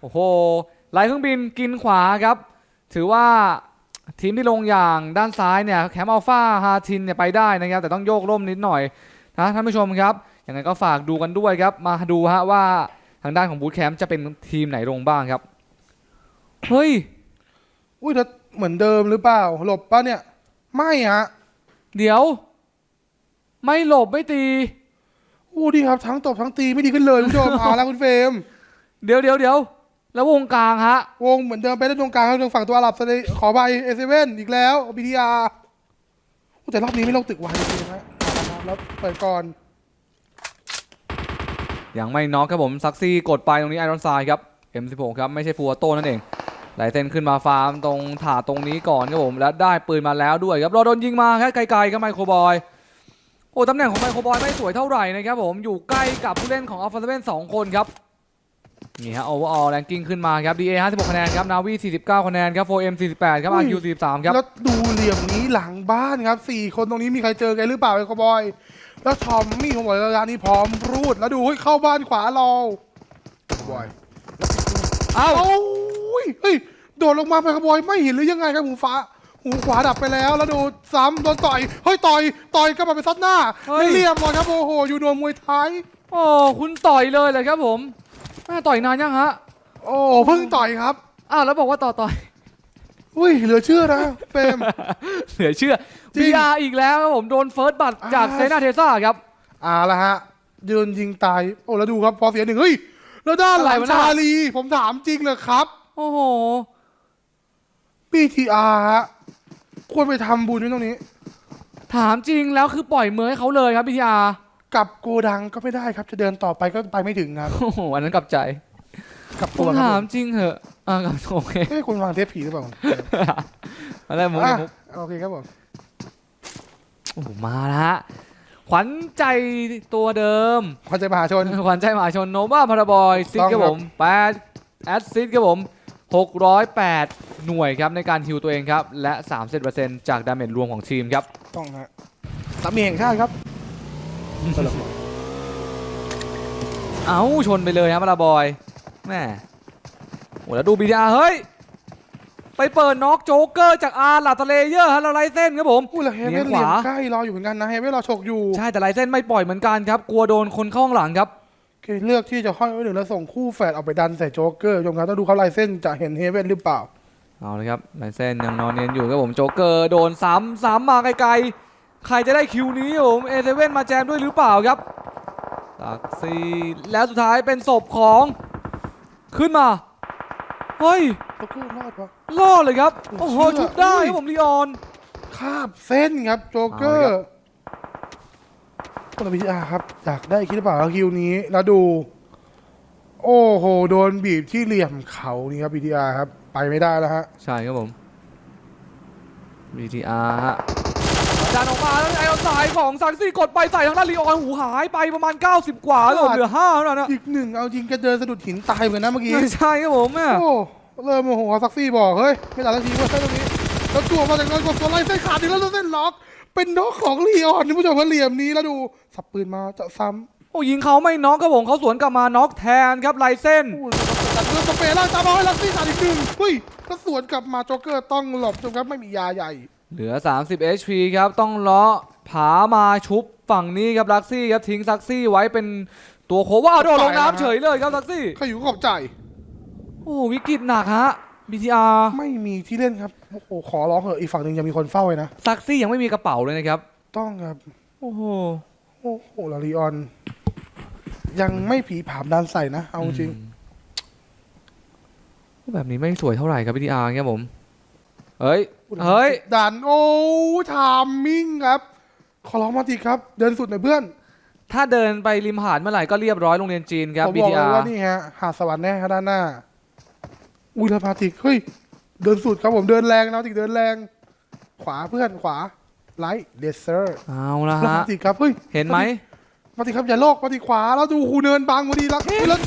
โอ้โหไล่เครื่องบินกินขวาครับ ถือว่าทีมที่ลงอย่างด้านซ้ายเนี่ยแคมป์อัลฟาฮาทินเนี่ยไปได้นะครับ แต่ต้องโยกร่มนิดหน่อยนะท่านผู้ชมครับยังไงก็ฝากดูกันด้วยครับ มาดูฮะว่าทางด้านของบูธแคมป์จะเป็นทีมไหนลงบ้างครับ เฮ้ย อุ้ยแล้วเหมือนเดิมหรือเปล่า หลบป่ะเนี่ย ไม่ฮะ เดี๋ยว ไม่หลบไม่ตีอู้ดีครับทั้งตบทั้งตีไม่ดีขึ้นเลยคุณผู้ชมเอาละคุณเฟรมเดี๋ยวเดี๋ยวเดี๋ยว แล้ววงกลางฮะ วงเหมือนเดิมไปด้านตรงกลางครับทางฝั่งตัวอาหรับสะเลยขอไปเอเซเว่นอีกแล้วบีทีอาร์แต่รอบนี้ไม่ลงตึกวายจริงๆนะเอาละครับแล้วเปิดก่อน ยังไม่น็อกครับผมซักซี่กดไปตรงนี้ไอรอนไซด์ครับ M16 ครับไม่ใช่ฟัวโต้นั่นเองไหลเส้นขึ้นมาฟาร์มตรงถาดตรงนี้ก่อนครับผมแล้วได้ปืนมาแล้วด้วยครับรอโดนยิงมาครับไกลๆครับไมโครบอยโอ้ตำแหน่งของไมโครบอยไม่สวยเท่าไหร่นะครับผมอยู่ใกล้กับผู้เล่นของอัลฟาเซเว่นสองคนครับ นี่ฮะโอเวอร์ออลแรงกิ้งขึ้นมาครับ DA 56คะแนนครับ นาวี49คะแนนครับ 4M 48ครับ RQ 43ครับ แล้วดูเหลี่ยมนี้หลังบ้านครับสี่คนตรงนี้มีใครเจอกันหรือเปล่าไอ้คาวบอย แล้วทอมมี่ของบอยระยะนี้พร้อมรูด แล้วดูเฮ้ยเข้าบ้านขวารอบอยเอ้าโอ้ยเฮ้ย โดดลงมาไปขโมยไม่เห็นหรือยังไงครับหูฟ้าหูขวาดับไปแล้วแล้วดูซ้ำโดนต่อยเฮ้ยต่อยต่อยก็มาไปซัดหน้าเฮ้ยไม่เรียบร้อยครับโอ้โหอยู่โดนมวยไทยโอ้คุณต่อยเลยเลยครับผม แม่ต่อยนานยังฮะโอ้เพิ่งต่อยครับอ้าวแล้วบอกว่าต่อต่อยอุ้ยเหลือเชื่อนะเฟรม เหลือเชื่อจริง VR อีกแล้วครับผมโดนเฟิร์สบัตจากอ่าเซนาเทซ่าครับ อ่าละฮะยืนยิงตาย โอ้แล้วดูครับพอเสียหนึ่งเฮ้ยแล้วด้านหลังอะไรวะน่ะ ชาลีผมถามจริงเลยครับ โอ้โห BTR ฮะควรไปทำบุญไว้ตรงนี้ ถามจริงแล้วคือปล่อยมือให้เขาเลยครับพี่ยา กลับโกดังก็ไม่ได้ครับ จะเดินต่อไปก็ไปไม่ถึงครับ โอ้โหอันนั้นกลับใจกลับผตัวมครัถาบมจริงเหอะอ่าครับโอเคเฮ้ยคุณวางเทปผีหรือเปล่าอะไรมุกอะมุกโอเคครับผมโอ้โหมาแล้วฮะขวัญใจตัวเดิม ขวัญใจมหาชน ขวัญใจมหาชนโนบ้าพาราบอยซิดต้องครับครัผบมแปดแอดซิดครับผม608 หน่วยครับในการฮิวตัวเองครับ และ 30%จากดาเมจรวมของทีมครับ ต้องฮะสามีแห่งชาติครับ เอ้าชนไปเลยครับพาราบอยแม่โอ้แล้วดูบีดาเฮ้ย ไปเปิดน็อกโจ๊กเกอร์จากอาร์ลาตเลเยอร์ฮะแล้วไลเส้นครับผมพูดแล้วเฮเลี้เว่ยนงเหลี่ยมขวาใกล้รออยู่เหมือนกันนะเฮเว่นรอฉกอยู่ ใช่แต่ไลเส้นไม่ปล่อยเหมือนกันครับ กลัวโดนคนเข้าข้างหลังครับโอเคเลือกที่จะห้อยไว้หนึ่งแล้วส่งคู่แฝดออกไปดันใส่โจ๊กเกอร์ชมครับต้องดูเขาลายเส้นจะเห็นเฮเว่นหรือเปล่า เอาเลยครับไลเส้นยังนอนเนียนอยู่ครับผมโจ๊กเกอร์โดนซ้ำซ้ำมาไกลๆ ใครจะได้คิวนี้ครับผมเอเซเว่นมาแจมด้วยหรือเปล่าครับตักซีแล้วสุดท้ายเป็นศพของขึ้นมา เฮ้ยโจ๊กเกอร์รอดปะรอดเลยครับ โอ้โหเชื่อชุบได้อุ้ยครับผมลีออนคาบเส้นครับโจ๊กเกอเอาเลยครัร์บคนละพิจารครับอยากได้คิดหรือเปล่าคิวนี้แล้วดู โอ้โห โดนบีบที่เหลี่ยมเขานี่ครับ BTR ครับ ไปไม่ได้แล้วฮะ ใช่ครับผม BTR ฮะ จานออกมาแล้วไอออนสายของซันซี่กดไปใส่ทางด้านลีออนหูหายไปประมาณ 90 กว่าแล้วเหลือ5เท่านั้นนะอีกหนึ่งเอาจริงแกเดินสะดุดหินตายเหมือนกันนะเมื่อกี้ใช่ครับผมเนี่ยโอ้เริ่มโมโหซักซี่บอกเฮ้ยไม่ตัดสักทีว่าเส้นตรงนี้แล้วตัวมาจากนั้นกดตัวไล่เส้นขาดอีกแล้วแล้วเส้นล็อก เป็นน็อกของลีออนนี่ผู้ชมว่าเหลี่ยมนี้แล้วดูสับปืนมาจะซ้โอ้ยิงเขาไม่น็อกครับผมเขาสวนกลับมาน็อกแทนครับไลเส้นำพูดแล้วก็ตัดเรื่องสเปรย์ล่างตามมาให้ลักซี่ขาดอีกหนึ่งเฮ้ยก็สวนกลับมาโจ๊กเกอร์ต้องหลบจนครับไม่มียาใหญ่ เหลือ 30 HP ครับต้องเลาะผามาชุบฝั่งนี้ครับลักซี่ครับทิ้งซักซี่ไว้เป็นตัวโคว้าวโดดลงน้ำเฉยเลยครับซักซี่ใครอยู่ก็ขอบใจ โอ้วิกฤตหนักฮะ BTR ไม่มีที่เล่นครับโอ้โหขอร้องเถอะอีกฝั่งหนึ่งยังมีคนเฝ้าเลยนะซักซี่ยังไม่มีกระเป๋าเลยนะครับ ต้องครับโอ้โหโอ้โหลาลีออน ยังไม่ผีผามดันใส่นะ เอาจริง แบบนี้ไม่สวยเท่าไหร่ครับ BTR ครับผมเฮ้ย เฮ้ยดันโอ้ทามมิ่งครับ ขอร้องมาทีครับ เดินสุดหน่อยเพื่อน ถ้าเดินไปริมหาดเมื่อไหร่ก็เรียบร้อยโรงเรียนจีนครับผมบอกเลย BTR ว่านี่ฮะหาดสวรรค์แน่ครับด้านหน้า อุ้ยแล้วพาติกเฮ้ย เดินสุดครับผมเดินแรงนะติกเดินแรง ขวาเพื่อนขวาไลท์เดสเซอร์เอาละแล้วฮะพาติกครับเฮ้ย เห็นไหม มาติกครับอย่าโลกมาติกขวาแล้วดูคูเนินบังพอดีแล้วแล้ว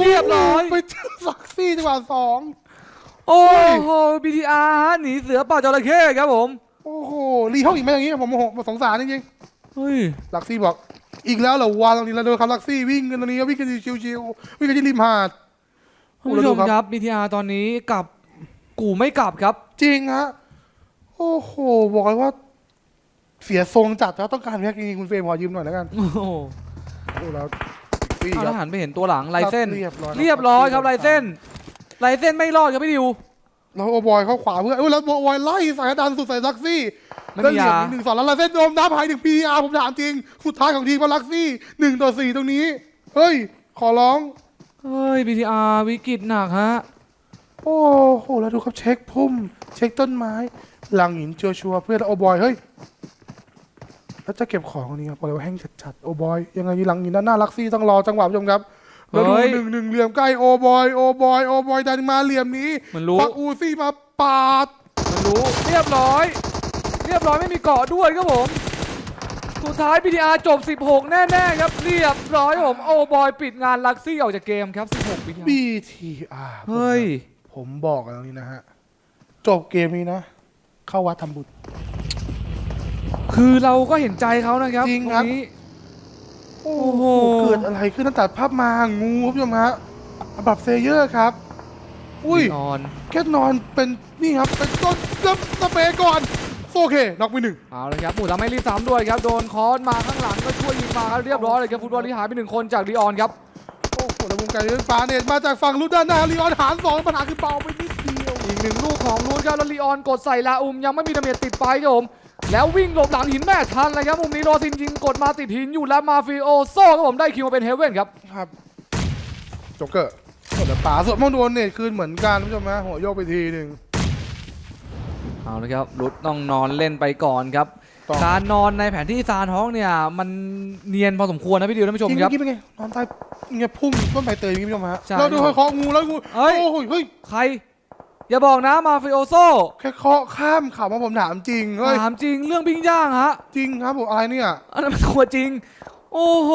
เรียบร้อย ไปเจอซักซี่จังหวะสอง โอ้โห BTR ฮะหนีเสือป่าจระเข้ครับผม โอ้โหรีห้องอีกไหมอย่างงี้ผมโมโหผมสงสารจริงเฮ้ยๆลักซี่บอก อีกแล้วเหรอวานตรงนี้แล้วโดนครับลักซี่วิ่งกันตรงนี้ก็วิ่งกันชิวๆวิ่งกันที่ริมหาด คุณผู้ชมครับ BTR ตอนนี้กลับกูไม่กลับครับ จริงฮะโอ้โหบอกเลยว่า เสียทรงจัดแล้วต้องการแพ็กจริงๆคุณเฟรมขอยืมหน่อยแล้วกันโอ้โหโอ้แล้วซี่เอาคแล้รัวบหันไปเห็นตัวหลังลายเส้น เรียบร้อยเรียบร้อยครับลายเส้น ลายเส้นไม่รอดครับพี่ดิว แล้วโอบอยเข้าขวาเพื่อนเอ้ยแล้วโอบอยไล่สายดันสุดใส่ลักซี่ไม่แล้วมีเหลี่ยมยาอีกหนึ่งสองแล้วลายเส้นโดมน้ำหายหนึ่งพีอาร์ผมถามจริง สุดท้ายของทีมว่าลักซี่หนึ่งต่อสี่ตรงนี้ เฮ้ย ขอร้อง เฮ้ย BTR วิกฤตหนักฮะ โอ้โห แล้วดูครับเช็คพุ่ม เช็คต้นไม้ หลังหินชัวชัวร์ๆเพื่อนแล้วโอบอย เฮ้ย แล้วจะเก็บของอันนี้ครับบอกเลยว่าแห้งจัดๆโอบอย ยังไงมีหลังหินด้านหน้าลักซี่ต้องรอจังหวะผู้ชมครับ แล้วดูเฮ้ยหนึ่งหนึ่งเหลี่ยมใกล้โอบอยโอบอยโอบอยดันมาเหลี่ยมนี้มันรู้ฟักอูซี่มาปาดมันรู้เรียบร้อย เรียบร้อยไม่มีเกาะด้วยครับผม สุดท้าย BTR จบ 16 แน่ๆครับ เรียบร้อยครับผมโอ้บอยปิดงานลักซี่ออกจากเกมครับ 16 BTR BTR เฮ้ย ผมบอกกันตรงนี้นะฮะ จบเกมนี้นะ เข้าวัดทำบุญคือเราก็เห็นใจเขานะครับจริงครับตนี้ โอ้โอ้โห เกิดอะไรขึ้นตั้งแต่ภาพมา งูครับผู้ชมฮะอับเซเยอร์ครับ อุ้ย นอน แค่นอนเป็นนี่ครับ เป็นต้นเริ่มสเปรย์ก่อน โอเค น็อกไปหนึ่งเอาเลยครับหมูทำไม่รีบซ้ำด้วยครับ โดนคอนมาข้างหลังก็ช่วยยิงมาครับเรียบร้อยเลยครับฟุตบอลที่หายไปหนึ่งคนจากดีออนครับ โอ้โหแล้ววงการเล่นฟ้าเนตมาจากฝั่งลูกด้านหน้าลีออนหารสองปัญหาคือเบาไปนิดเดียว อีกหนึ่งลูกของลูนครับแล้วลีออนกดใส่ลาอุมยังไม่มีดาเมจติดไปครับผม แล้ววิ่งหลบหลังหินแม่ทันเลยครับมุมนี้โรซินยิงกดมาติดหินอยู่แล้วมาฟิโอโซ่ครับผมได้คิวมาเป็นเฮเว่นครับครับโจ๊กเกอร์ส่วนป่าส่วนมองโดนเนตคืนเหมือนกันคุณผู้ชมฮะหัวโยกไปทีหนึ่งเอาเลยครับรุดต้องนอนเล่นไปก่อนครับต่อการนอนในแผนที่ซานท้องเนี่ย มันเนียนพอสมควรนะพี่ดิวท่านผู้ชมจริงครับเมื่อกี้เป็นไงนอนใต้เงี้ยพุ่มต้นใบเตยอย่างงี้พี่ผู้ชมฮะใช่เราดูเคาะงูแล้วงูเฮ้ยโอ้โหเฮ้ยใคร อย่าบอกนะมาฟิโอโซ่แค่เคาะข้ามเขามาผมถามจริงเฮ้ยถามจริงเรื่องปิ้งย่างฮะ จริงครับผมอะไรเนี่ยอันนั้นมันตัวจริง โอ้โห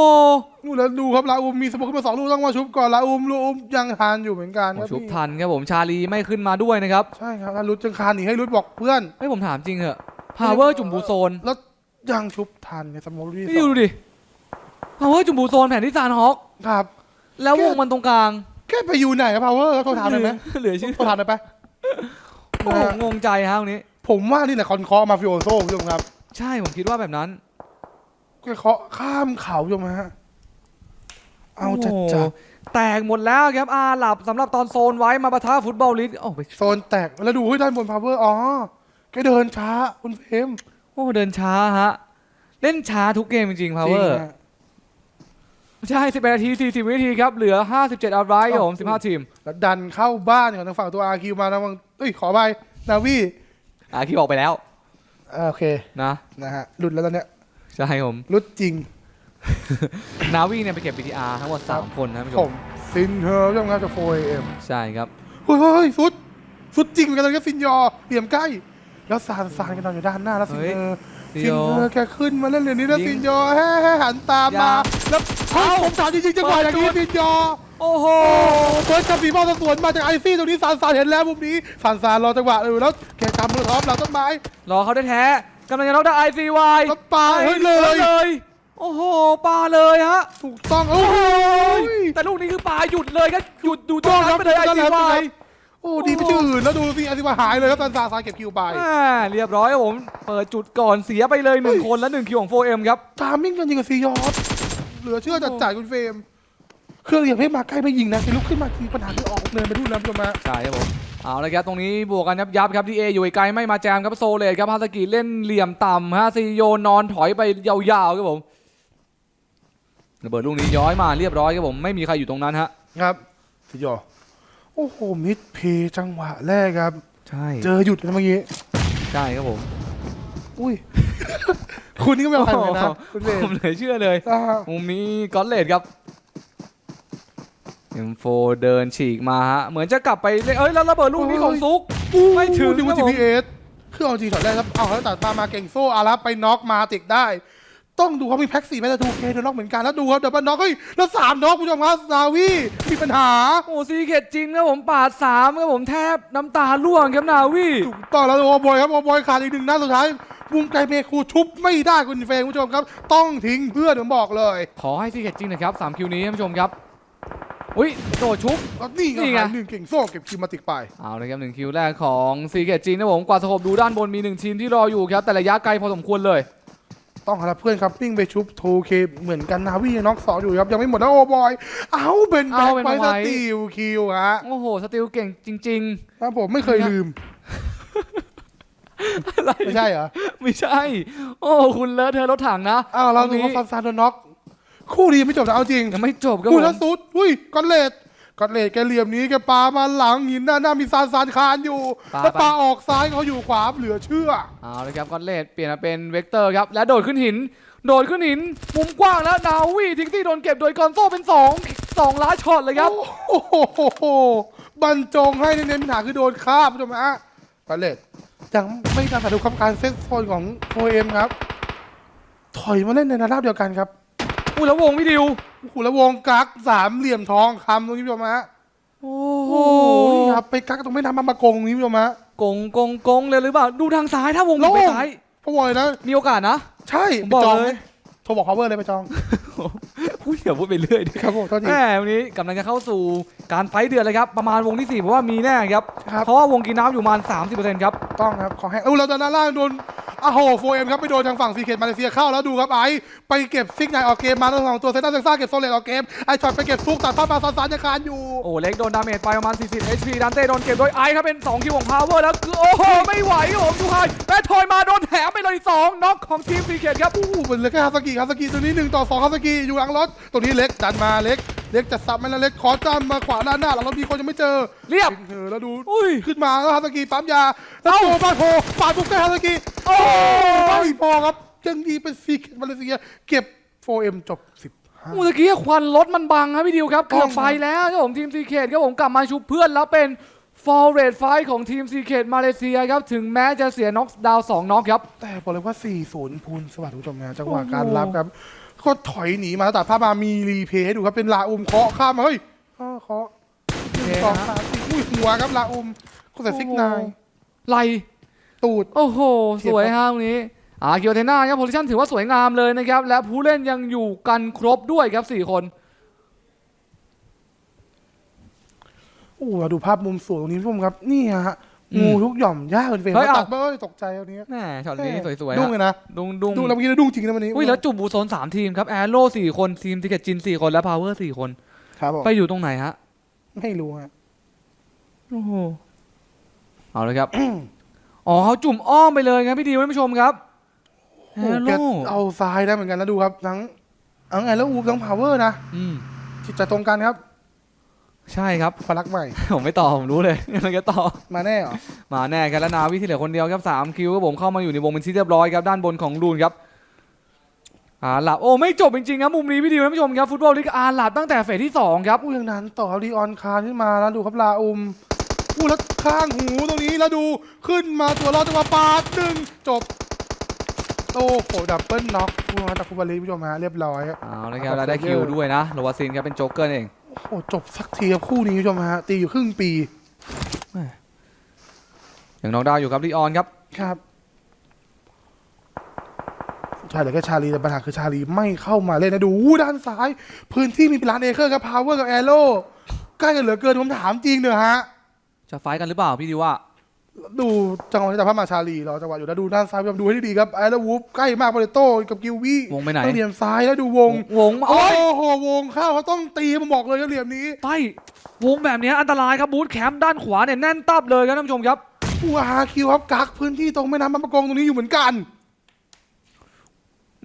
นู่นแล้วดูครับลาอุมมีสมองขึ้นมาสองลูกต้องมาชุบก่อนลาอุมลาอุมยังทานอยู่เหมือนกันครับชุบพี่ทันครับผมชาลีไม่ขึ้นมาด้วยนะครับใช่ครับแล้วรุดจังคานหนีให้รุดบอกเพื่อนให้ผมถามจริงเหอะพาวเวอร์จุ่มบูโซนแล้วยังชุบทันในสมองที่พี่ดิวดูดิพาวเวอร์จุ่มบูโซนแผนที่ซานฮอกครับ แล้ววงมันตรงกลางแค่ไปอยู่ไหนครับพาวเวอร์โทรถามได้ไหมเหลือชื่อโทรถามได้ไหม โอ้โหงงใจฮะตรงนี้ ผมว่านี่แหละคอนเคอมาฟิโอโซ่คุณผู้ชมครับใช่ผมคิดว่าแบบนั้นแค่เคาะข้ามเขาคุณผู้ชมฮะเอาจัดโโหจัดแตกหมดแล้วครับอาหลับสำหรับตอนโซนไว้มาปะทะฟุตบอลลิสโอ้ไปโซนแตกแล้วดูเฮ้ยด้านบนพาวเวอร์อ๋อแกเดินช้าคุณเฟรมโอ้เดินช้าฮะ เล่นช้าทุกเกมจริงๆพาวเวอร์ จงฮะ ใช่11นาที40วินาทีครับเหลือ 57อัลไรท์ครับผม15 ทีมแล้วดันเข้าบ้านของทางฝั่งตัวอาคิวมาทางฝั่งเอ้ยขอไปนาวีอ่าคิวออกไปแล้วอ่าโอเคนะนะฮะหลุดแล้วตอนเนี้ยใช่ผมหลุดจริง นาวีเนี่ยไปเก็บ BTR ทั้งหมด3คนนะผู้ชผมมซินเฮอร์ช่องครับจากโฟเอ็มใช่ครับเฮ้ยเฮ้ยสุดสุดจริงเหมือนกันเลยก็ซินยอเหลี่ยมใกล้ แล้วซานซานกันนอนอยู่ด้านหน้าแล้วซินเฮ้ยเฮอร์ ซิซินโอเฮอร์แกขึ้นมาเล่นเหรียญนี้แล้วยิงซินยอแฮ่ๆหันตามมาอย่าแล้วเฮ้ยเอ้าผมถามจริงๆจังหวะอย่างนี้เปิดจุดซินยอโอ้โหโอ้เฟิร์สคับฟีบอลสวนมาจากไอซี่ตรงนี้ซานซานเห็นแล้วมุมนี้ซานซานรอจังหวะเออแล้วแกกำมือท็อปหลังต้นไม้รอเขาได้แท้ๆกำลังจะน็อกได้ ICY แล้วปาเฮ้ยเลยเลยโอ้โหปาเลยฮะถูกต้องโอ้โอ้โหโหแต่ลูกนี้คือปาหยุดเลยก็หยุดดูตรงนั้นไปเลย ICY โอ้ดีไม่ชื่ออื่นแล้วดูสิไอซี่ว่าหายเลยครับซานซานซานเก็บคิวไปอ่าเรียบร้อยครับผม เปิดจุดก่อนเสียไปเลยหนึ่งคนและหนึ่งคิวของ 4M ครับทามมิ่งกันยิงกับซียอสเหลือเชื่อจัดจ่ายคุณเฟรมเครื่องเหยียบให้มาใกล้ไม่ยิงนะคือลุกขึ้นมาทีปัญหาคือออกเนินไปทุ่นแล้วผู้ชมฮะใช่ครับผมเอาละครับตรงนี้บวกกันยับยับครับที่เออยู่ไกลไม่มาแจมครับโซเลตครับฮาสกิเล่นเหลี่ยมต่ำฮะซีโยนอนถอยไปยาวๆครับผมระเบิดลูกนี้ย้อยมาเรียบร้อยครับผมไม่มีใครอยู่ตรงนั้นฮะครับซียอส โอ้โห มิดเพย์จังหวะแรกครับ ใช่ เจอหยุดนะเมื่อกี้ ใช่ครับผม อุ้ย คุณนี่ก็ไม่เอาใครเหมือนกันนะ คุณเฟรผมมเลยเชื่อเลยอ่ามุมนี้ก็อตเลดครับ M4 เดินฉีกมาฮะ เหมือนจะกลับไปเล่นเอ้ย แล้วระเบิดลูกนี้ของซุก ไม่ถึงดูครับผม GPS เครื่องเอาจริงช็อตแรกครับ เอาแล้วตัดมามาเก่งโซ่อารับไปน็อกมาติดได้ ต้องดูเขามีแพ็กสี่แมตทูเคโดนน็อกเหมือนกันแล้วดูครับเดี๋ยวมันน็อกเฮ้ยแล้วสามน็อกคุณผู้ชมครับซาวีมีปัญหา โอ้ซีเกตจินครับผมปาดสามครับผมแทบน้ำตาร่วงครับนาวีถูกต้องแล้วโอบอยครับโอบอยขาดอีกหนึ่งนัดสุดท้ายมุมไกลเมคูชุบไม่ได้คุณเฟรนคุณผู้ชมครับ ต้องทิ้งเพื่อนผมบอกเลย ขอให้ซีเกตจินนะครับ3คิวนี้ท่านผู้ชมครับอุ้ยโดดชุบแล้วนี่นี่ไงไงหนึ่งเก่งโซ่เก็บคิวมาติกไป เอาเลยครับหนึ่งคิวแรกของซีเกตจีนนะผมกว่าสโคบดูด้านบนมีหนึ่งทีมที่รออยู่ครับ แต่ระยะไกลพอสมควรเลย ต้องหาเพื่อนครับปิ้งไปชุบโทเคเหมือนกันนาวีน็อกสองอยู่ครับ ยังไม่หมดนะโอ้บอย เอาเป็นแบ็คเอาเป็นไปไว้สตีลคิวฮะโอ้โห สติลเก่งจริงครับผมไม่เคยลืมๆอะไรไม่ใช่เหรอ ไม่ใช่ โอ้คุณเลอะเธอะรถถังนะอ้าวเราตรงดูนี้ว่าฟันซานโดนน็อกคู่ดีไม่จบนะเอาจริงยังไม่จบครับผอุ้ยแล้วมสุดอุ้ยกอนเลด กอนเลดแกเหลี่ยมนี้แกปามาหลังหินหน้าหน้ามีซานซานคานอยู่แล้วปาออกซ้ายเขาอยู่ขวาเหลือเชื่อ เอาเลยครับกอนเลดเปลี่ยนมาเป็นเวกเตอร์ครับ และโดดขึ้นหิน โดดขึ้นหิน มุมกว้างแล้วนาวีทิ้งที่โดนเก็บโดยกอนโซเป็นสองสองล้าช็อตเลยครับโอ้โหบรรจงให้ในเน้นปัญหาคือโดนฆ่าผู้ชมฮะกอนเลดยังไม่การสาธุครับการเซตโซนของโฟเอ็มครับ ถอยมาเล่นในระดับเดียวกันครับ อุ้ยแล้ววงพี่ดิวโอ้โหแล้ววงกักสามเหลี่ยมทองคำตรงนี้ผู้ชมฮะโอ้โอ้โหนี่ครับไปกักตรงไม่ทำมามากงตรงนี้ผู้ชมฮะ กงกงกงเลยหรือเปล่าดูทางซ้ายถ้าวงโล่ไปงซ้าย พะวอยนะ มีโอกาสนะ ใช่ผมไปบอกจองเลไหมย โทรบอก cover เลยไปจอง พูดเดี๋ยวพูดไปเรื่อยดิครับผมโทษที แหมวันนี้กำลังจะเข้าสู่การไฟท์เดือดเลยครับ ประมาณวงที่4เพราะว่ามีแน่ครับ ครับ เพราะว่าวงกินน้ำอยู่ประมาณ 30%ครับ ต้องครับ ขอให้เออเราตอนหน้าล่างโดนอ้าวโหโฟเอ็มครับไปโดนทางฝั่งซีเคทมาเลเซียเข้าแล้วดูครับไอไปเก็บซิกไนออกเกมมาทั้งสองตัวเซนต้าเซนซ่าเก็บโซเลตออกเกมไอช็อตไปเก็บซุกตัดภาพมาซานซานจะคานอยู่ โอ้เล็กโดนดาเมจไปประมาณ 40 HP ดันเต้โดนเก็บโดยไอซ์ครับเป็น 2 คิวของพาวเวอร์แล้วคือโอ้โห ไม่ไหวครับผมดูไฮแบททอยมาโดนแถมไปเลย2น็อกของทีมซีเคทครับ โอ้โหเป็นเล็กแค่ฮาสกิฮาสกิตัวนี้หนึ่งต่อสองฮาสกิอยู่หลังรถตัวนี้เล็กดันมาเล็ก เล็กจะซับไม่แล้วเล็กขอจ้ำมาขวาด้านหน้าหลังรถมีคนยังไม่เจอเรียบเออแล้วดูอุ้ยขึ้นมาแล้วฮาสกิปั๊มยาแล้วโผล่มาโผล่ปาดบุกได้ฮาสกิโอ้ไม่พอครับยังดีเป็นซีเคทมาเลเซียเก็บ 4M จบ15เมื่อกี้ควันรถมันบังครับพี่ดิวครับต้เกือองบไฟแล้วครับผมทีมซีเคทครับผมกลับมาชุบเพื่อนแล้วเป็นฟอร์เรดไฟของทีมซีเคทมาเลเซียครับ ถึงแม้จะเสียน็อกดาวน์สองน็อกครับ แต่บอกเลยว่า 40พูนสวัสดีคุณผู้ชมนะจังหวะโอ้โหการรับครับ ก็ถอยหนีมาตัดภาพมามีรีเพย์ให้ดูครับเป็นลาอุมเคาะข้ามมาเฮ้ยอ้าวเคาะหนึ่งสองสามสี่อุ้ยหัวครับลาอุมก็แต่ซิกนายไหลตูด โอ้โห เทียสบวยครับฮะตรงนี้อาเกียวเทน่าครับโพซิชั่นถือว่าสวยงามเลยนะครับ และผู้เล่นยังอยู่กันครบด้วยครับ 4 คน โอ้โหเราดูภาพมุมสูงตรงนี้คุณผู้ชมครับนี่ฮะอืม งูทุกหย่อมย่าเป็นเฟรมเฮ้ยมาเอา ตัดเบ้ยตกใจอันนี้แน่ช็อตนี้สวยๆดุ้งฮะเลยนะดุ้งดุ้งดุ้งแล้วเมื่อกี้เราดุ้งจริงนะวันนี้อุ้ยแล้วจุบบูโซนสามทีมครับแอโร่สี่คนทีมติเกตจินสี่คนและพาวเวอร์สี่คน ครับผมไปอยู่ตรงไหนฮะไม่รู้ฮะโอ้โหเอาเลยครับ อ๋อเขาจุ่มอ้อมไปเลยครับพี่ดิวท่านผู้ชมครับโอ้แอโหแกโร่เอาซ้ายได้เหมือนกันแล้วดูครับทั้งทั้งไงแล้วอูฟทั้งพาวเวอร์นะอืมจิตใจตรงกันครับ ใช่ครับ พลักใหม่ ผมไม่ต่อผมรู้เลยมันจะต่อ มาแน่เหรอ มาแน่ครับแล้วนาวิที่เหลือคนเดียวครับสามคิวครับผมเข้ามาอยู่ในวงเป็นที่เรียบร้อยครับด้านบนของลูนครับอาหลับโอ้ไม่จบจริงๆครับมุมนี้พี่ดิวท่านผู้ชมครับฟุตบอลลีกอาหลับตั้งแต่เฟสที่สองครับอู้ยังนั้นต่อดีออนคานขึ้นมาแล้วดูครับลาอุมอู้แล้วข้างหูตรงนี้แล้วดูขึ้นมาตัวรอดจังหวะปาดหนึ่งจบโอ้โหดับเบิลน็อกผู้มาจากคุบาลีผู้ชมฮะเรียบร้อยเอาละครับแล้วได้คิวด้วยนะโรวาซินครับเป็นโจ๊กเกอร์เอง โอ้โหจบสักทีครับคู่นี้ผู้ชมฮะตีอยู่ครึ่งปีอย่างน้องดาวอยู่ครับลีออนครับครับใช่เหลือแค่ชาลีแต่ปัญหาคือชาลีไม่เข้ามาเล่นนะดูอู้ด้านซ้าย พื้นที่มีเป็นล้านเอเคอร์ครับพาวเวอร์กับแอโร่ใกล้กันเหลือเกินผมถามจริงเนอะฮะ จะไฟท์กันหรือเปล่าพี่ดิวว่า ดูจังหวะที่แต่พระมาชาลีรอจังหวะอยู่แล้วดูด้านซ้ายดูให้ดีๆครับไอ้แล้ววูฟใกล้มากโปเตโต้กับกิววี่วงไปไหน ต้องเหลี่ยมซ้ายแล้วดูวง วงมาโอ้โอ้ยโหวงเข้าเขาต้องตีผมบอกเลยครับเหลี่ยมนี้ไปวงแบบนี้อันตรายครับบูธแคมป์ด้านขวาเนี่ยแน่นตับเลยครับท่านผู้ชมครับ ผู้หาคิวครับกักพื้นที่ตรงแม่น้ำบางประกงตรงนี้อยู่เหมือนกัน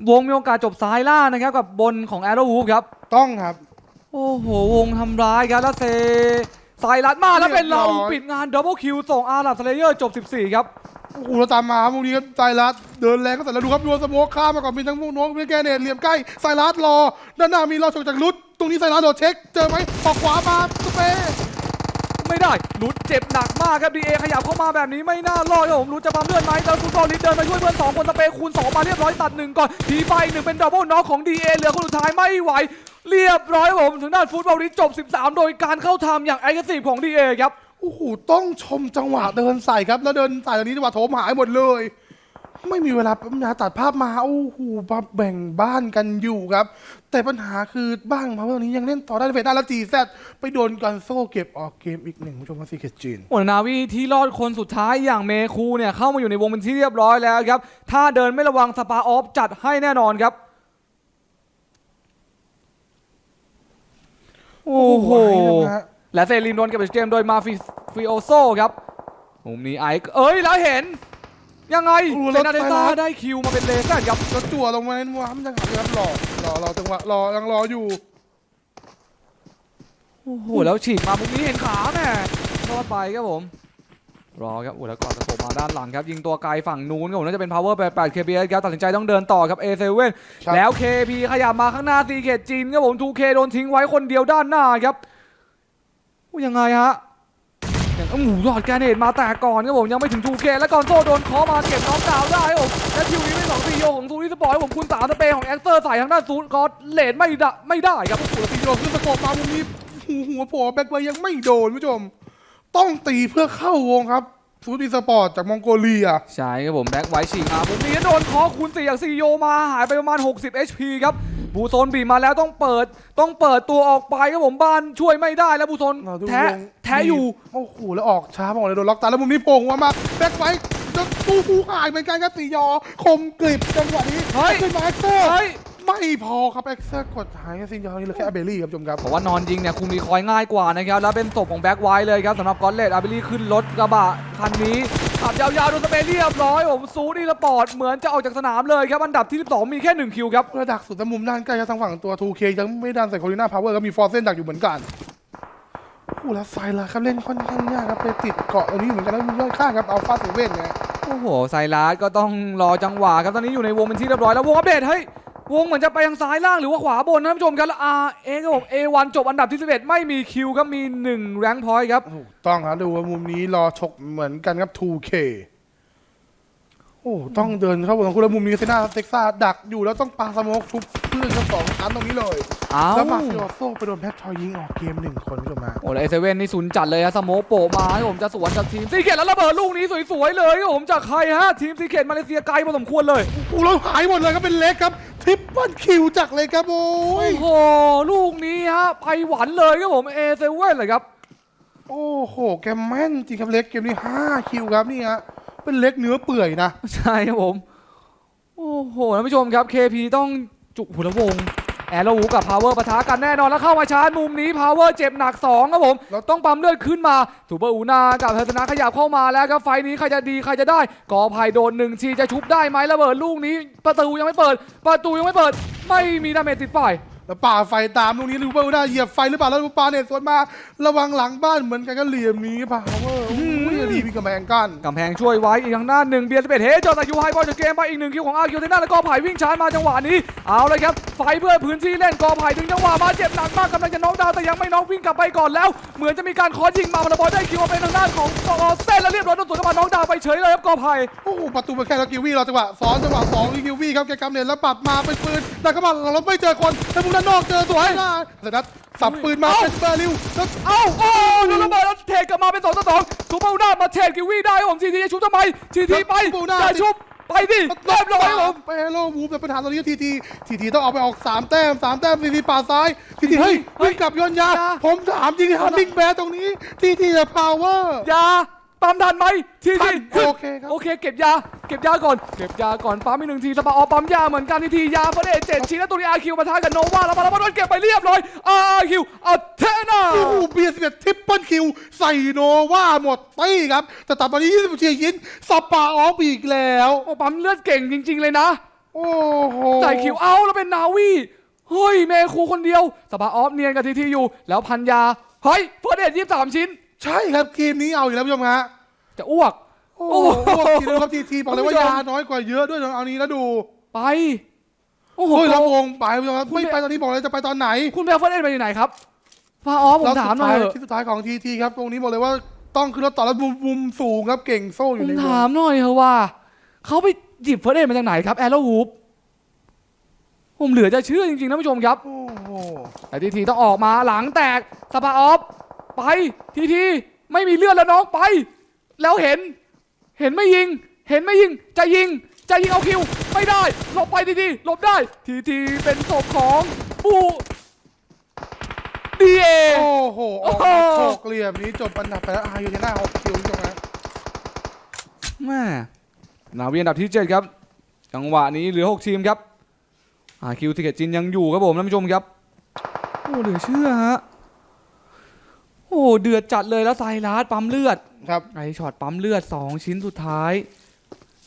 วงมีโอกาสจบซ้ายล่างนะครับกับบนของแอโรวูฟครับ ต้องครับ โอ้โห วงทำร้ายครับแล้วเซ สายลัดมาแล้วเป็นเราเรียบร้อยปิดงานดับเบิลคิวส่งอาร์ลับสเลเยอร์จบ 14 ครับโอ้โหเราตามมาครับตรงนี้ครับไซรัสเดินแรงก็เสร็จแล้วดูครับดวลสโมกข้ามมาก่อนมีทั้งพวกน้องมีแกเนตเหลี่ยมใกล้ไซรัสรอ ด้านหน้ามีรอชกจากรุดตรงนี้ไซรัสโดดเช็ค เจอไหมออกขวามาสเปย์ ไม่ได้ลุดเจ็บหนักมากครับดีเอขยับเข้ามาแบบนี้ไม่น่ารอดครับผมลุดจะปั๊มเลือดไหมแล้วฟุตบอลลิดเดินมาช่วยเพื่อน2คนสเปย์คูณ2มาเรียบร้อยตัดหนึ่งก่อนทีไฟหนึ่งเป็นดับเบิลน็อกของดีเอเหลือคนสุดท้ายไม่ไหว เรียบร้อยครับผมถึงด้านฟุตบอลลิสจบ 13 โดยการเข้าทำอย่างไอเกซีฟของดีเอครับโอ้โหต้องชมจังหวะเดินใส่ครับแล้วเดินใส่ตอนนี้จังหวะโถมหายหมดเลย ไม่มีเวลาปั๊มยาตัดภาพมาโอ้โหมาแบ่งบ้านกันอยู่ครับ แต่ปัญหาคือบ้านมาเวลนี้ยังเล่นต่อได้เวทได้แล้วจีแซดไปโดนกันโซ่เก็บออกเกมอีกหนึ่งผู้ชมว่าซีเคจีนโอ้นาวีที่รอดคนสุดท้ายอย่างเมคูเนี่ยเข้ามาอยู่ในวงเป็นที่เรียบร้อยแล้วครับ ถ้าเดินไม่ระวังสปาออฟจัดให้แน่นอนครับ โอ้โหนะฮะและเซริมโดนเก็บไปเกมโดยมาฟิฟิโอโซครับมุมนี้ไอซ์เอ้ยแล้วเห็น ยังไงเซนาเดซ่าได้คิวมาเป็นเลสครับแล้วจั่วลงมาในว้ามยังหาเลยครับรอรอรอจังหวะรอยังรออยู่ โอ้โหแล้วฉีกมามุมนี้เห็นขาแน่รอดไปครับผมรอครับโอ้แล้วก่อนจะโผล่มาด้านหลังครับยิงตัวไกลฝั่งนู้นครับผมน่าจะเป็น power 88 KPS ครับตัดสินใจต้องเดินต่อครับ A7 ครับ แล้ว KP ขยับมาข้างหน้าซีเกตจีนครับผม 2K โดนทิ้งไว้คนเดียวด้านหน้าครับอู้ยังไงฮะอย่างอู้ หูหลอดแกรเนตมาแต่ก่อนครับผมยังไม่ถึง 2K แล้วก่อนโซ่โดนเคอมาเก็บน้องดาวน์ได้ครับผมและทิวนี้เป็นสองซีโอของซูริสปอร์ตครับผมคุณสามสเปรย์ของแอคเตอร์ใส่ทางด้านซูกอตเลดไม่ได้ไม่ได้ครับโอ้โหตีโดนขึ้นสะโกบมามุมนี้หูหัวโผล่แบ็คเบย์ยังไม่โดนผู้ชม ต้องตีเพื่อเข้าวงครับฟูดอีสปอร์ตจากมองโกเลียใช่ครับผมแบ็คไวท์ฉีกมาผมนี้โดนคอคูณสี่จากซีโยมาหายไปประมาณ 60 HP ครับ บูโซนบีบมาแล้วต้องเปิด ต้องเปิดตัวออกไปครับผมบ้านช่วยไม่ได้แล้วบูโซนเราดูแท้วงแท้อยู่โอ้โหแล้วออกช้าบอกเลยโดนล็อกตาแล้วมุมนี้โผล่หัวมาแบ็คไว้แล้วตู้หูหายเหมือนกันครับสียอคมกริบจังหวะนี้เฮ้ยขึ้นมาเอ็กเซอร์เฮ้ย ไม่พอครับเอ็กเซอร์กดหายสียอนี่เหลือแค่อเบลลี่ครับผู้ชมครับบอกว่านอนยิงเนี่ยคุมรีคอยง่ายกว่านะครับ แล้วเป็นศพของแบ็คไวท์เลยครับสำหรับกอนเลดอาร์เบลี่ขึ้นรถกระบะคันนี้ขับยาวๆโดนสเปรย์เรียบร้อยผมซูดีละปอร์ตเหมือนจะออกจากสนามเลยครับอันดับที่ 12 มีแค่ 1 คิวครับระดักสุดแต่มุมด้านใกล้ครับทางฝั่งตัว 2K ยังไม่ดันใส่โคลิน่าพาวเวอร์ก็มีฟอร์เซนดักอยู่เหมือนกันโอ้โหแล้วไซล่ะครับเล่นค่อนข้างยากครับไปติดเกาะตรงนี้เหมือนกันแล้วมีย่อยข้างครับเอาฟาเซเว่นไงโอ้โหไซรัสก็ต้องรอจังหวะครับตอนนี้อยู่ในวงเป็นที่เรียบร้อยแล้ววงอัปเดตเฮ้ย วงเหมือนจะไปทางซ้ายล่างหรือว่าขวาบนนะท่านผู้ชมครับแล้ว R เอครับผม A1 จบอันดับที่ 11 ไม่มีคิวครับมี1แรงพอยต์ครับ ถูกต้องครับดูว่ามุมนี้รอชกเหมือนกันครับ 2K โอ้ต้องเดินเข้าบนคุณแล้วมุมนี้เซน่าเท็กซ่าดักอยู่แล้วต้องปาสโมกทุบเพื่อนทั้งสองอันตรงนี้เลยแล้วมาฟิโอโซ่ไปโดนแพทชอยยิงออกเกมหนึ่งคนผู้ชมฮะโอ้แล้วเอเซเว่นนี่ศูนจัดเลยฮะสโมกโปะมาให้ผมจะสวนจากทีมซีเกตแล้วระเบิดลูกนี้สวยๆเลยครับผมจากใครฮะทีมซีเกตมาเลเซียไกลพอสมควรเลยโอ้เราหายหมดเลยครับเป็นเล็กครับทริปเปิลคิวจากเลยครับโอ้ยโอ้โหลูกนี้ฮะไปหวันเลยครับผมเอเซเว่นเลยครับโอ้โหแกแม่นจริงครับเล็กเกมนี้5คิวครับนี่ฮะ เป็นเล็กเนื้อเปื่อยนะ ใช่ครับผม โอ้โหท่านผู้ชมครับ KP ต้องจุกหุละวง แอร์โลวูกับพาวเวอร์ปะทะกันแน่นอนแล้วเข้ามาชาร์จมุมนี้พาวเวอร์เจ็บหนัก2ครับผมแล้วต้องปั๊มเลือดขึ้นมาซูเปอร์อูนากับเทอร์ตนาขยับเข้ามาแล้วครับไฟล์นี้ใครจะดีใครจะได้กอภัยโดนหนึ่งทีจะชุบได้ไหมระเบิดลูกนี้ ประตูยังไม่เปิด ประตูยังไม่เปิด ไม่มีดาเมจติดป้ายแล้วป่าไฟตามตรงนี้ลูเบอร์ได้เหยียบไฟหรือเปล่าแล้วลูกปลาเนี่ยสวนมาระวังหลังบ้านเหมือนกันก็เหลี่ยมนี้พาวเวอร์โอ้ย ดีมีกำแพงกั้นกำแพงช่วยไว้อีกทางด้านหนึ่งเบียร์สเปดเฮจอดจากยูไฮบอลจากเกมไปอีกหนึ่งคิวของอาร์คิวเทน่าแล้วก็ไผ่วิ่งชาร์จมาจังหวะนี้เอาเลยครับไฟเพื่อพื้นที่เล่นกอไผ่ถึงจังหวะมาเจ็บหนักมากกำลังจะน็อกดาวน์แต่ยังไม่น็อกวิ่งกลับไปก่อนแล้ว เหมือนจะมีการคอยิงมามันบอลได้คิวมาเป็นทางด้านของกอเส้นแล้วเรียบร้อยโดนสวนกลับมาน็อกดาวน์ไปเฉยเลยครับกอไผ่โอ้โหประตูไปแค่แล้วกิววี่เราจังหวะซ้อนจังหวะสองนี่กิววี่ครับแกกำเนิดแล้วปัดมาเป็นปืนแล้วก็มาเราไม่เจอคนแต่มุมด้านนอกเจอสวยนะเสร็จนัดสับปืนมาเป็นเบอร์ลิวแล้วเอ้าโอ้โดนระเบิดแล้วเทกลับมาเป็นสองต่อสองซูเปอร์อูน่ามาเทกิวี่ได้ครับผมทีทีจะชุบทำไมทีทีไปจะชุบไปดิเรียบร้อยครับผมไปเฮโลวูฟแต่ปัญหาตอนนี้ทีทีทีทีต้องออกไปออกสามแต้มสามแต้มทีทีป่าซ้ายทีทีเฮ้ยวิ่งกลับยนต์ยา ผมถามจริงฮันดิงแบร์ตรงนี้ทีทีจะพาวเวอร์ยา ปั๊มทันไหมทีทัทีนขึ้นโอเคครับ โอเคเก็บยาเก็บยาก่อนเก็บยาก่อนปั๊มอีกหนึ่งทีสปาออปั๊มยาเหมือนกันทีทียาเฟรเดเจ็ดชิ้นแล้วตัวนี้อาคิวมาท้ากับโนวาแล้วมาแล้วมาโดนเก็บไปเรียบร้อยอาคิวอัเทนา โอ้โหเบียร์สิบเอ็ดทริปเปิลคิวใส่โนวาหมดตี้ครับ แต่ตัดตอนนี้20ทียินสปาออฟอีกแล้ว โอ้ปั๊มเลือดเก่งจริง ๆ เลยนะ โอ้โหใส่คิวเอาแล้วเป็นนาวีเฮ้ย เมคูคนเดียวสปาออฟเนียนกับทีทีอยู่ แล้วพันยา เฮ้ยเฟรเดยี่สิบสามชิ้น ใช่ครับเกมนี้เอาอีกแล้วผู้ชมฮะจะอ้วก โอ้โอ้โหโหทีนึงครับทีทีบอกเลยว่ายาน้อยกว่าเยอะด้วยเอานี้แล้วดูไป โอ้โหเฮ้ยแล้ววงไปผู้ชมครับคุณไม่เนี่ยไปตอนนี้บอกเลยจะไปตอนไหนคุณเบลเฟรเดไปอยู่ไหนครับฟาออฟผมแล้วถามสุดหน่ท้าอยยเถอะที่สุดท้ายของทีทีครับตรงนี้บอกเลยว่าต้องขึ้นรถต่อแล้วมุมมุมสูงครับเก่งโซ่อผยู่มในวถางมหน่อยเถอะว่า เขาไปหยิบเฟรเดมาจากไหนครับแอโรวูฟผมเหลือจะเชื่อจริงๆนะผู้ชมครับ โอ้โห แต่ทีทีต้องออกมาหลังแตกสปาออฟ ไปทีทีไม่มีเลือดแล้วน้องไป แล้วเห็น เห็นไม่ยิง เห็นไม่ยิง จะยิง จะยิงเอาคิว ไม่ได้หลบไปดีๆหลบได้ ทีทีเป็นศพของบูดีเอโอ้โหออกมาโอ้โหโชกเหลี่ยมนี้จบอันดับไปแล้วอายูเทน่าหกคิวคุณผู้ชมฮะแม่นาวีอันดับที่7ครับ จังหวะนี้เหลือ6ทีมครับอาคิวทิเกตจินยังอยู่ครับผมท่านผู้ชมครับโอ้เหลือเชื่อฮะ โอ้เดือดจัดเลยแล้วไซรัสปั๊มเลือดครับไอช็อตปั๊มเลือด 2 ชิ้นสุดท้าย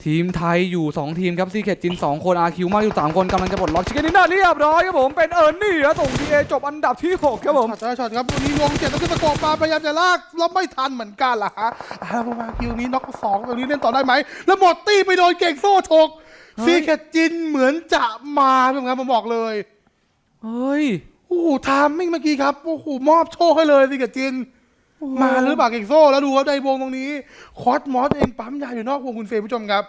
ทีมไทยอยู่ 2 ทีมครับซีเคตจิน 2 คนอาคิวมากอยู่ 3 คนกำลังจะปลดล็อกชิคเก้นนิน่าเรียบร้อยครับผมเป็นเอิร์นนี่ครับส่งทีเอจบอันดับที่ 6 ครับผมช็อตแต่ละช็อตครับวันนี้ลงเจ็ดแล้วขึ้นตะโกบมาพยายามจะลากแล้วไม่ทันเหมือนกันล่ะฮะอาราบาคิวนี้น็อกสองตรงนี้เล่นต่อได้ไหมแล้วหมดตี้ไปโดนเก่งโซ่ถกเฮ้ยซีเคทจินเหมือนจะมาเป็นไงผมบอกเลยเฮ้ย โอ้โหทามมิ่งเมื่อกี้ครับโอ้โหมอบโชคให้เลยซีเคทจิน มาหรือเปล่าเก่งโซ่แล้วดูครับในวงตรงนี้ คอสมอสเองปั๊มยาอยู่นอกวงคุณเฟรมผู้ชมครับ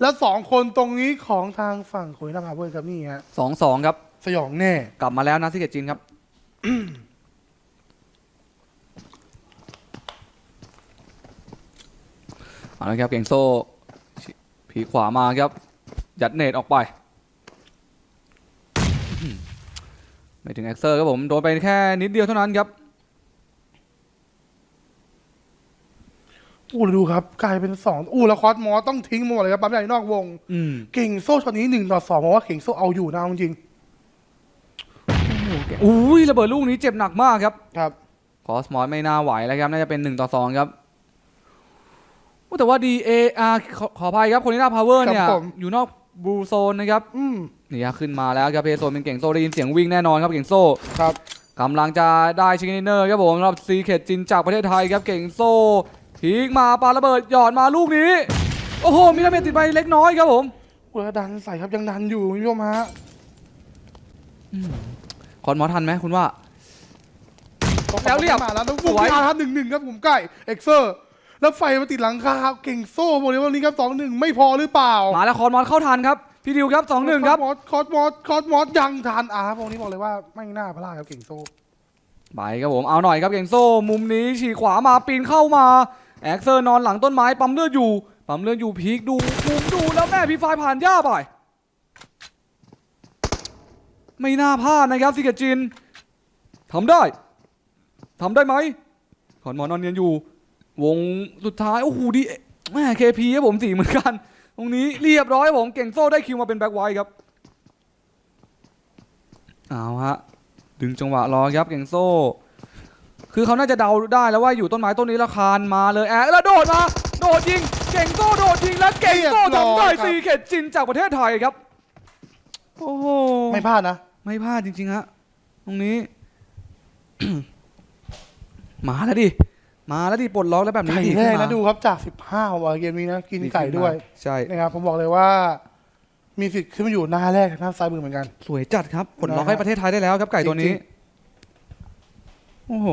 แล้วสองคนตรงนี้ของทางฝั่งคุยนะครับเพื่อนครับนี่ฮะ2-2ครับ สยองแน่ กลับมาแล้วนะซีเคตจินครับ เอาละครับเก่งโซ่ชิผีขวามาครับ ยัดเนตออกไป ไม่ถึงแอ็กเซอร์ครับผมโดนไปแค่นิดเดียวเท่านั้นครับอู้แล้วดูครับ กลายเป็นสองอู้แล้วคอสมอสต้องทิ้งหมดเลยครับปั๊มยาอยู่นอกวงอืมเก่งโซ่ช็อตนี้หนึ่งต่อสองเพราะว่าเก่งโซ่เอาอยู่นะเอาจริงอุ้ยระเบิดลูกนี้เจ็บหนักมากครับๆครับคอสมอสไม่น่าไหวแล้วครับน่าจะเป็น1ต่อ2ครับอู้แต่ว่า DAR ขอขออภัยครับคนนี้หน้าพาวเวอร์เนี่ยครับผมอยู่นอก บลูโซนนะครับอืมนี่ฮะขึ้นมาแล้วครับเพโซนเป็นเก่งโซ่ได้ยินเสียงวิ่งแน่นอนครับเก่งโซ่ครับกำลังจะได้ชิคเนเนอร์ครับผมสำหรับซีเคดจินจากประเทศไทยครับเก่งโซ่พีกมาปาระเบิดหยอดมาลูกนี้ โอ้โหมีดาเมจติดไปเล็กน้อยครับผมอู้แล้วดันใส่ครับยังดันอยู่คุณผู้ชมฮะคอนมอทันไหมคุณว่าแล้วเรียบมาแล้วแล้วสบุกวยที่อาร์หนึ่งหนึ่งครับผมไก่เอ็กเซอร์ แล้วไฟมาติดหลังคาครับเก่งโซ่บอกเลยว่าวันนี้ครับสองหนึ่งไม่พอหรือเปล่ามาแล้วคอนมอเข้าทันครับพี่ดิวครับสองหนึ่งครับคอสมอสคอสมอสคอสมอสยังทันอาร์พวกนี้บอกเลยว่าไม่น่าพลาดครับเก่งโซ่ไปครับผมเอาหน่อยครับเก่งโซ่มุมนี้ฉีกขวามาปีนเข้ามาแอ็กเซอร์นอนหลังต้นไม้ปั๊มเลือดอยู่ปั๊มเลือดอยู่พีกดูมุมดูแล้วแม่พี่ไฟผ่านย่าไปไม่น่าพลาดนะครับซิกเกจินทำได้ทำได้ไหมขอนหมอนอนเนียนอยู่ วงสุดท้าย โอ้โหดีแม่เคพีครับผมสี่เหมือนกัน ตรงนี้เรียบร้อยครับผมเก่งโซ่ได้คิวมาเป็นแบ็คไวท์ครับเอาฮะดึงจังหวะรอครับเก่งโซ่ คือเขาน่าจะเดาได้แล้วว่าอยู่ต้นไม้ต้นนี้แล้วคานมาเลยแอะแล้วโดดมาโดดยิง เก่งโซ่โดดยิงแล้วเก่งโซ่ทำได้สี่เขตจินจากประเทศไทยครับโอ้โหไม่พลาดนะ ไม่พลาดจริงๆฮะตรงนี้มาแล้วดิ มาแล้วดิปลดล็อกแล้วแบบนี้ไก่ดิแรกขึ้นะดูครับจาก 15ของเกมนี้นะ กินไก่ด้วย ใช่ นะครับ ผมบอกเลยว่า มีสิทธิ์ขึ้นมาอยู่หน้าแรกทางด้านซ้ายมือเหมือนกัน สวยจัดครับปลดล็อกนะฮะให้ประเทศไทยได้แล้วครับไก่ตัวนี้จริงโอ้โห